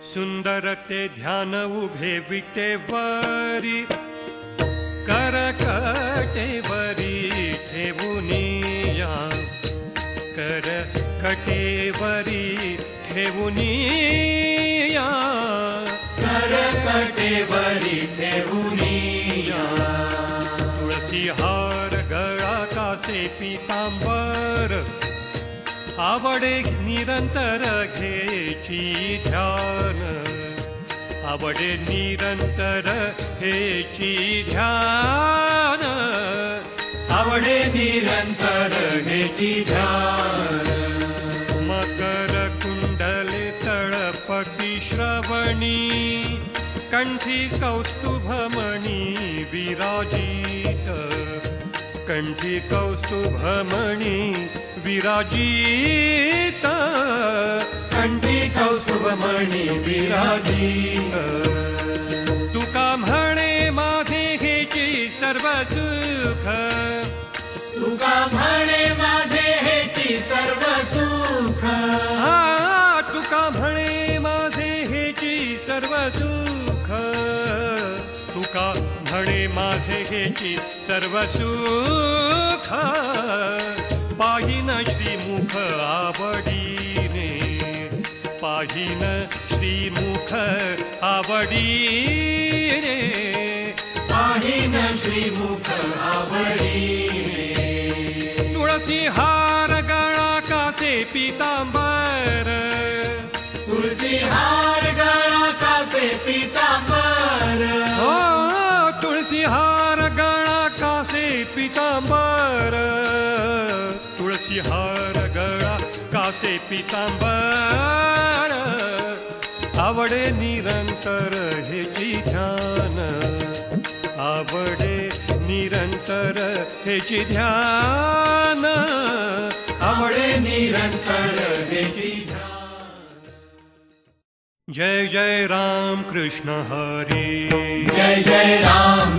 सुंदर ते ध्यान उभे विटेवरी करकटेवरी ठेवुनिया कर कटे कटेवरी ठेवुनिया करकटेवरी ठेवुनिया तुळसी हार गळा कासे पितांबर आवडे निरंतर घेची ध्यान. आवडे निरंतर हेची ध्यान. आवडे निरंतर हेची ध्यान. मकर कुंडले तळपटी श्रवणी कंठी कौस्तुभमणी विराजित. कंठी कौस्तुभमणी विराजित। कंठी कौस्तुभमणी विराजित। तुका म्हणे माझे हेची सर्व सुख। तुका म्हणे माझे हेची सर्व सुख। हा तुका म्हणे माझे हेची सर्व सुख। तुका म्हणे माझे हेची सर्व सुख। आवडीने पाहिन श्रीमुख आवडीने। पाहिन श्रीमुख आवडीने। तुळसी हार गळा कासे पितांबर। तुळसी हार गळा कासे पितांबर। हो तुळसी हार गळा कासे पितांबर। तुळसी हार कासे पितांबर आवडे निरंतर हेची ध्यान आवडे निरंतर हेची ध्यान आवडे निरंतर हेची ध्यान जय जय राम कृष्ण हरी। जय जय राम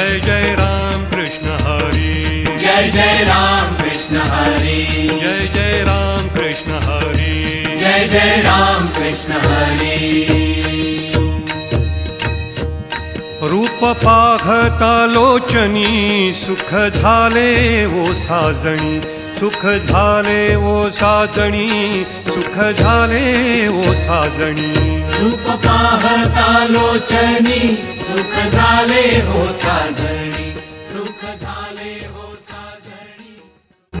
जय जय राम कृष्ण हरी। जय जय राम कृष्ण हरी। जय जय राम कृष्ण हरी। जय जय राम कृष्ण हरी। रूप पाहता लोचनी सुख झाले ओ साजणी सुख झाले वो साजणी, सुख झाले वो साजणी। रूप पाहता लोचनी, सुख झाले ओ साजणी, सुख झाले